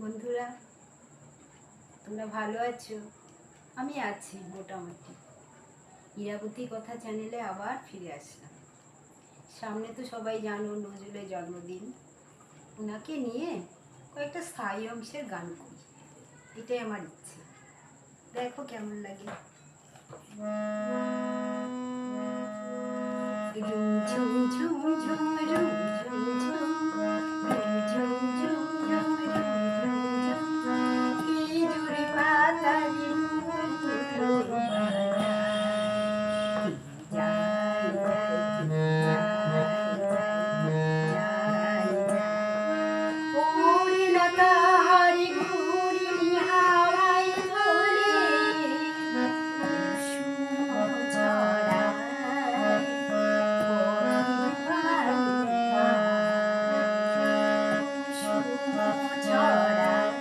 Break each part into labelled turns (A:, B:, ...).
A: বন্ধুরা, তোমরা ভালো আছো? আমি আছি মোটামুটি। ইরাবতী কথা চ্যানেলে আবার ফিরে আসলাম। সামনে তো সবাই জানো নজরুলের জন্মদিন। ওনাকে নিয়ে কয়েকটা স্থায়ী অংশের গান করি। এটাই আমার ইচ্ছে। দেখো কেমন লাগে। ঝুম ঝুম ঝুম ঝুম Jordan.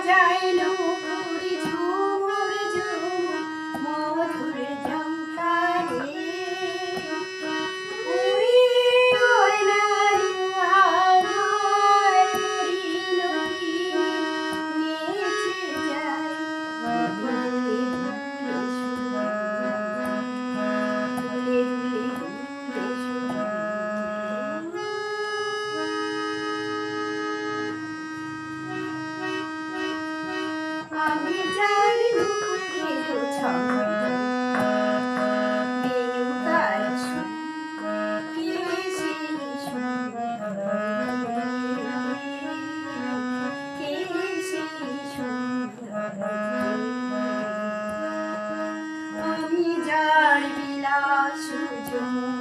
A: যায় না Savior.